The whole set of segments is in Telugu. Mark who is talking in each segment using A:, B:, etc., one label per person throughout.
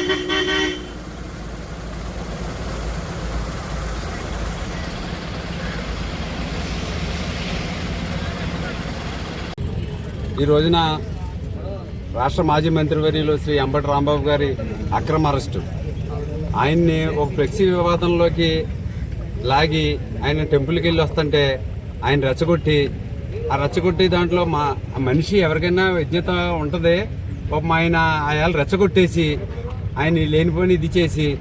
A: ఈ రోజున రాష్ట్ర మాజీ మంత్రివర్యులు శ్రీ అంబటి రాంబాబు గారి అక్రమ అరెస్టు. ఆయన్ని ఒక ఫ్లెక్సీ వివాదంలోకి లాగి ఆయన టెంపుల్కి వెళ్ళి వస్తుంటే ఆయన రెచ్చగొట్టి ఆ రెచ్చగొట్టి దాంట్లో మా మనిషి ఎవరికైనా విజ్ఞత ఉంటుంది. పాపం ఆయన ఆయన రెచ్చగొట్టేసి ఆయన లేనిపోని ఇది చేసి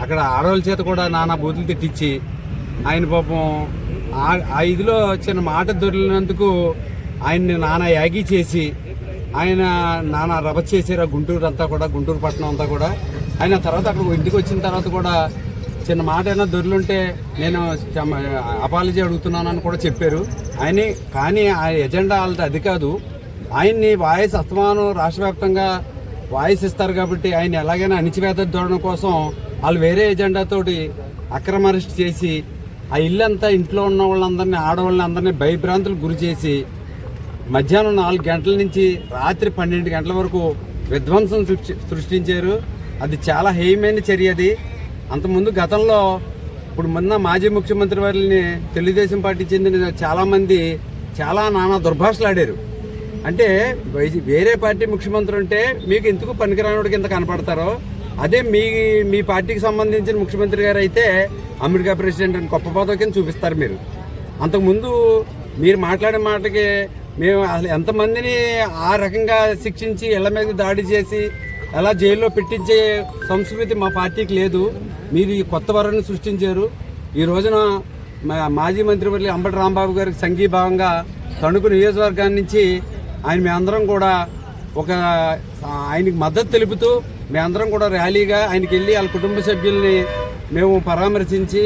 A: అక్కడ ఆడవాళ్ళ చేత కూడా నానా బూతులు తిట్టించి ఆయన పాపం ఆ- ఆ ఇదిలో చిన్న మాట దొరికినందుకు ఆయన్ని నానా యాగి చేసి ఆయన నానా రభ చేశారు ఆ గుంటూరు అంతా కూడా గుంటూరు పట్టణం అంతా కూడా. ఆయన తర్వాత అక్కడ ఇంటికి వచ్చిన తర్వాత కూడా చిన్న మాట అయినా దొరులుంటే నేను అపాలజీ అడుగుతున్నానని కూడా చెప్పారు. ఆయన కానీ ఆ ఎజెండా వాళ్ళది అది కాదు. ఆయన్ని వాయిస్ అస్తమానం రాష్ట్రవ్యాప్తంగా వాయిస్ ఇస్తారు కాబట్టి ఆయన ఎలాగైనా అణిచివేత ధోరణి కోసం వాళ్ళు వేరే ఎజెండాతోటి అక్రమ అరెస్ట్ చేసి ఆ ఇల్లంతా ఇంట్లో ఉన్న వాళ్ళందరినీ ఆడవాళ్ళని అందరినీ భయభ్రాంతులకు గురి చేసి మధ్యాహ్నం నాలుగు గంటల నుంచి రాత్రి పన్నెండు గంటల వరకు విధ్వంసం సృష్టి సృష్టించారు. అది చాలా హేయమైన చర్య అది. అంతకుముందు గతంలో ఇప్పుడు మొన్న మాజీ ముఖ్యమంత్రి వారిని తెలుగుదేశం పార్టీ చెందిన చాలామంది చాలా నానా దుర్భాషలు ఆడారు అంటే వేరే పార్టీ ముఖ్యమంత్రి ఉంటే మీకు ఎందుకు పనికిరానుడి కింద కనపడతారో? అదే మీ మీ పార్టీకి సంబంధించిన ముఖ్యమంత్రి గారు అయితే అమెరికా ప్రెసిడెంట్ అని గొప్ప పదవి కింద చూపిస్తారు మీరు. అంతకుముందు మీరు మాట్లాడే మాటకి మేము అసలు ఎంతమందిని ఆ రకంగా శిక్షించి ఇళ్ళ మీద దాడి చేసి అలా జైల్లో పెట్టించే సంస్కృతి మా పార్టీకి లేదు. మీరు ఈ కొత్త వరాన్ని సృష్టించారు. ఈ రోజున మా- మాజీ మంత్రివర్యులు అంబటి రాంబాబు గారికి సంఘీభావంగా తణుకు నియోజకవర్గాన్ని నుంచి ఆయన మేమందరం కూడా ఒక ఆయనకి మద్దతు తెలుపుతూ మేమందరం కూడా ర్యాలీగా ఆయనకి వెళ్ళి వాళ్ళ కుటుంబ సభ్యుల్ని మేము పరామర్శించి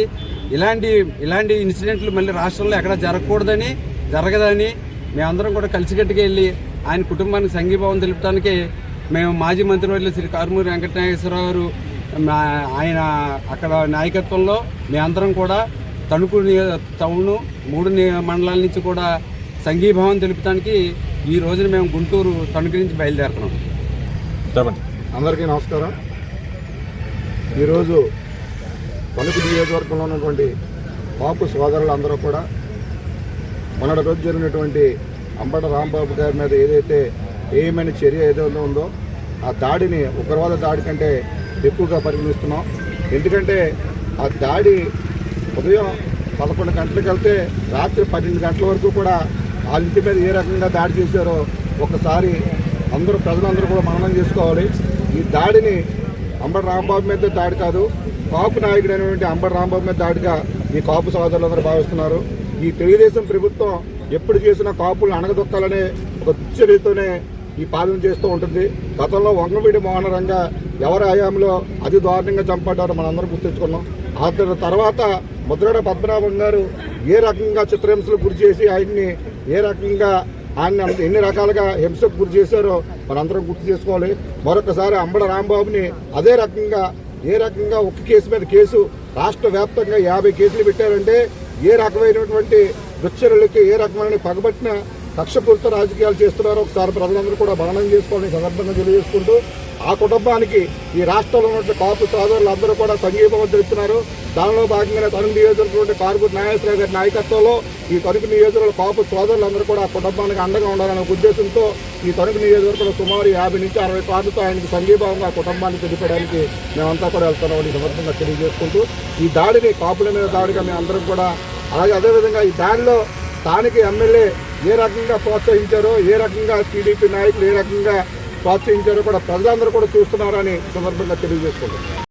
A: ఇలాంటి ఇలాంటి ఇన్సిడెంట్లు మళ్ళీ రాష్ట్రంలో ఎక్కడ జరగకూడదని జరగదని మేమందరం కూడా కలిసికట్టుగా వెళ్ళి ఆయన కుటుంబానికి సంఘీభావం తెలుపడానికి మేము మాజీ మంత్రివర్యులు శ్రీ కారుమూరి వెంకటనాగేశ్వరరావు గారు మా- ఆయన అక్కడ నాయకత్వంలో మేమందరం కూడా తణుకు నియో- మూడు మండలాల నుంచి కూడా సంఘీభావం తెలుపడానికి ఈ రోజున మేము గుంటూరు తణుకు నుంచి బయలుదేరుతున్నాం.
B: చెప్పండి.
C: అందరికీ నమస్కారం. ఈరోజు తణుకు నియోజకవర్గంలో ఉన్నటువంటి పాపు సోదరులందరూ కూడా మొన్నటి రోజు జరిగినటువంటి అంబట రాంబాబు గారి మీద ఏదైతే ఏమైన చర్య ఏదైతే ఉందో ఆ దాడిని ఉగ్రవాద దాడి కంటే ఎక్కువగా పరిగణిస్తున్నాం. ఎందుకంటే ఆ దాడి ఉదయం పదకొండు గంటలకు వెళ్తే రాత్రి పన్నెండు గంటల వరకు కూడా వాళ్ళ ఇంటి మీద ఏ రకంగా దాడి చేశారో ఒకసారి అందరూ ప్రజలందరూ కూడా మననం చేసుకోవాలి. ఈ దాడిని అంబటి రాంబాబు మీద దాడి కాదు కాపు నాయకుడు అయినటువంటి రాంబాబు మీద దాడిగా ఈ కాపు సోదరులందరూ భావిస్తున్నారు. ఈ తెలుగుదేశం ప్రభుత్వం ఎప్పుడు చేసిన కాపులను అణగదొక్కాలనే ఒక దుశ్చర్యతోనే ఈ పాలన చేస్తూ ఉంటుంది. గతంలో వంగవీడి మౌనరంగా ఎవరి హయాంలో అతి దారుణంగా చంపడ్డారో మనందరం గుర్తించుకున్నాం. ఆ తర్వాత ముద్రగడ పద్మనాభం గారు ఏ రకంగా చిత్రహింసలు గురి చేసి ఆయన్ని ఏ రకంగా ఆయన ఎన్ని రకాలుగా హింసకు గురి చేశారో మనందరం గుర్తు చేసుకోవాలి. మరొకసారి అంబడ రాంబాబుని అదే రకంగా ఏ రకంగా ఒక కేసు మీద కేసు రాష్ట్ర వ్యాప్తంగా యాభై కేసులు పెట్టారంటే ఏ రకమైనటువంటి దుశ్చర్యలకి ఏ రకమైన పగబట్టిన కక్షపూరిత రాజకీయాలు చేస్తున్నారో ఒకసారి ప్రజలందరూ కూడా మననం చేసుకోవాలని సందర్భంగా తెలియజేసుకుంటూ ఆ కుటుంబానికి ఈ రాష్ట్రంలో ఉన్న కాపు సోదరులు అందరూ కూడా సంఘీభావం తెలుపుతున్నారు. దానిలో భాగంగానే తణుకు నియోజకవర్గం కార్పూర్ నాగేశ్వరరావు గారి నాయకత్వంలో ఈ తణుకు నియోజకవర్గ కాపు సోదరులు అందరూ కూడా ఆ కుటుంబానికి అండగా ఉండాలనే ఉద్దేశంతో ఈ తణుకు నియోజకవర్గంలో సుమారు యాభై నుంచి అరవై కార్లతో ఆయనకి సంఘీభావంగా ఆ కుటుంబాన్ని తెలిపడానికి మేమంతా కూడా వెళ్తున్నామని సమర్థంగా తెలియజేసుకుంటూ ఈ దాడిని కాపుల మీద దాడిగా మేమందరం కూడా అలాగే అదేవిధంగా ఈ దాడిలో స్థానిక ఎమ్మెల్యే ఏ రకంగా ప్రోత్సహించారో ఏ రకంగా టీడీపీ నాయకులు ఏ రకంగా ప్రోత్సహించారో కూడా ప్రజలందరూ కూడా చూస్తున్నారని సందర్భంగా తెలియజేసుకుంటున్నారు